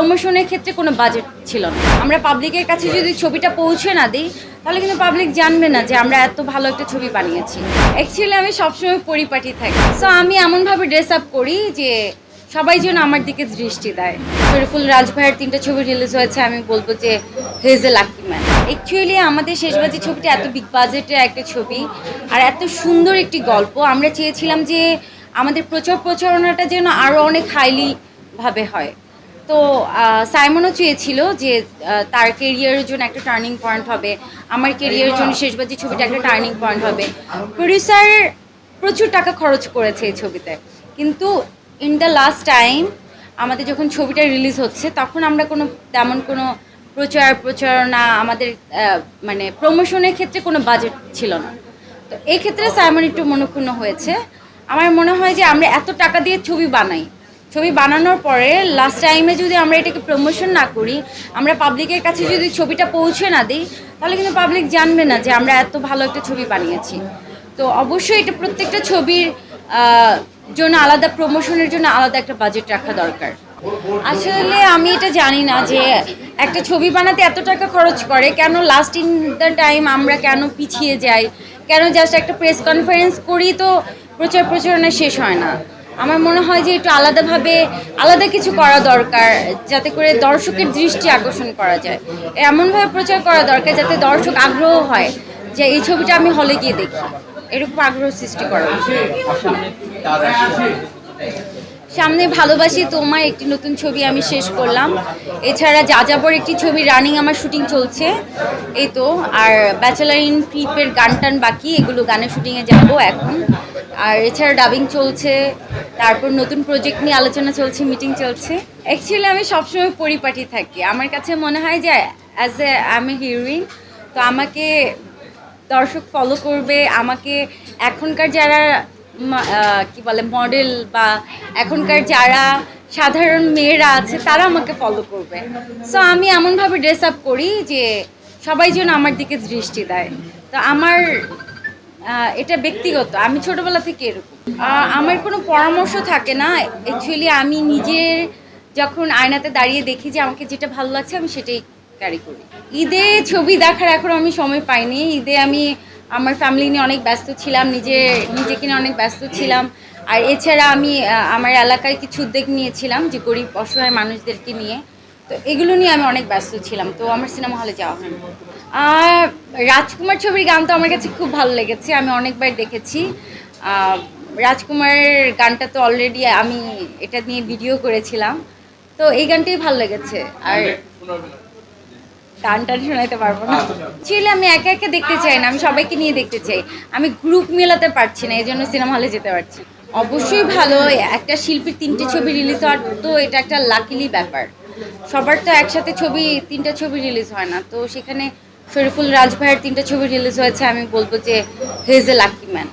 প্রমোশনের ক্ষেত্রে কোনো বাজেট ছিল না। আমরা পাবলিকের কাছে যদি ছবিটা পৌঁছে না দিই, তাহলে কিন্তু পাবলিক জানবে না যে আমরা এত ভালো একটা ছবি বানিয়েছি। অ্যাকচুয়ালি আমি সবসময় পরিপাটি থাকি। সো আমি এমনভাবে ড্রেস আপ করি যে সবাই যেন আমার দিকে দৃষ্টি দেয়। শরীফুল রাজ ভাইয়ের তিনটা ছবি রিলিজ হয়েছে, আমি বলব যে he's a lucky man actually আমাদের শেষবাজি ছবিটা এত বিগ বাজেটের একটা ছবি আর এত সুন্দর একটি গল্প। আমরা চেয়েছিলাম যে আমাদের প্রচার প্রচারণাটা যেন আরও অনেক হাইলি ভাবে হয়। তো সাইমনও চেয়েছিল যে তার কেরিয়ারের জন্য একটা টার্নিং পয়েন্ট হবে। আমার কেরিয়ারের জন্য শেষবাজি ছবিটা একটা টার্নিং পয়েন্ট হবে। প্রডিউসার প্রচুর টাকা খরচ করেছে এই ছবিতে। কিন্তু ইন দ্য লাস্ট টাইম আমাদের যখন ছবিটা রিলিজ হচ্ছে তখন আমরা কোনো তেমন কোনো প্রচার প্রচারণা আমাদের মানে প্রমোশনের ক্ষেত্রে কোনো বাজেট ছিল না। তো এই ক্ষেত্রে সাইমন একটু মনক্ষুণ্ণ হয়েছে। আমার মনে হয় যে আমরা এত টাকা দিয়ে ছবি বানাই ছবি বানানোর পরে লাস্ট টাইমে যদি আমরা এটাকে প্রমোশন না করি, আমরা পাবলিকের কাছে যদি ছবিটা পৌঁছে না দিই, তাহলে কিন্তু পাবলিক জানবে না যে আমরা এত ভালো একটা ছবি বানিয়েছি। তো অবশ্যই এটা প্রত্যেকটা ছবির জন্য আলাদা প্রমোশনের জন্য আলাদা একটা বাজেট রাখা দরকার। আসলে আমি এটা জানি না যে একটা ছবি বানাতে এত টাকা খরচ করে, কেন লাস্ট ইন দ্য টাইম আমরা কেন পিছিয়ে যাই? কেন জাস্ট একটা প্রেস কনফারেন্স করি তো প্রচার প্রচারণা শেষ হয় না? আমার মনে হয় যে একটু আলাদাভাবে আলাদা কিছু করা দরকার, যাতে করে দর্শকের দৃষ্টি আকর্ষণ করা যায়। এমনভাবে প্রচার করা দরকার যাতে দর্শক আগ্রহ হয় যে এই ছবিটা আমি হলে গিয়ে দেখি। এরকম আগ্রহ সৃষ্টি করা। সামনে ভালোবাসি তোমায় একটি নতুন ছবি আমি শেষ করলাম। এছাড়া যাযাবর একটি ছবি রানিং আমার শুটিং চলছে। এই তো, আর ব্যাচেলার ইন ক্লিপের গান টান বাকি, এগুলো গানের শুটিংয়ে যাব এখন। আর এছাড়া ডাবিং চলছে। তারপর নতুন প্রজেক্ট নিয়ে আলোচনা চলছে মিটিং চলছে। অ্যাকচুয়ালি আমি সবসময় পরিপাটি থাকি। আমার কাছে মনে হয় যে অ্যাজ এ এ হিরোইন তো আমাকে দর্শক ফলো করবে। আমাকে এখনকার যারা কি বলে মডেল বা এখনকার যারা সাধারণ মেয়েরা আছে, তারা আমাকে ফলো করবে। সো আমি এমনভাবে ড্রেস আপ করি যে, সবাই যেন আমার দিকে দৃষ্টি দেয়। তো আমার এটা ব্যক্তিগত। আমি ছোটবেলা থেকে এরকম। আমার কোনো পরামর্শ থাকে না। অ্যাকচুয়ালি আমি নিজের যখন আয়নাতে দাঁড়িয়ে দেখি যে আমাকে যেটা ভালো লাগছে, আমি সেটাই ক্যারি করি। ঈদে ছবি দেখার এখন আমি সময় পাইনি। ঈদে আমি আমার ফ্যামিলি নিয়ে অনেক ব্যস্ত ছিলাম, নিজে, নিজেকে নিয়ে অনেক ব্যস্ত ছিলাম। আর এছাড়া আমি আমার এলাকায় কিছু উদ্যোগ নিয়েছিলাম যে গরিব অসহায় মানুষদেরকে নিয়ে। তো এগুলো নিয়ে আমি অনেক ব্যস্ত ছিলাম তো আমার সিনেমা হলে যাওয়া হয়নি। আর রাজকুমার ছবির গান তো আমার কাছে খুব ভালো লেগেছে আমি অনেকবার দেখেছি। আহ, রাজকুমারের গানটা তো অলরেডি আমি এটা নিয়ে ভিডিও করেছিলাম তো এই গানটাই ভালো লেগেছে। আর গান টান শোনাইতে পারব না। ছিল আমি একা একা দেখতে চাই না আমি সবাইকে নিয়ে দেখতে চাই। আমি গ্রুপ মেলাতে পারছি না এই জন্য সিনেমা হলে যেতে পারছি। অবশ্যই ভালো একটা শিল্পীর তিনটে ছবি রিলিজ হওয়ার তো এটা একটা লাকিলি ব্যাপার। সবার তো একসাথে ছবি, তিনটা ছবি রিলিজ হয় না। তো সেখানে শরীফুল রাজ ভাইয়ের তিনটা ছবি রিলিজ হয়েছে, আমি বলব যে হেজ এ লাকি ম্যান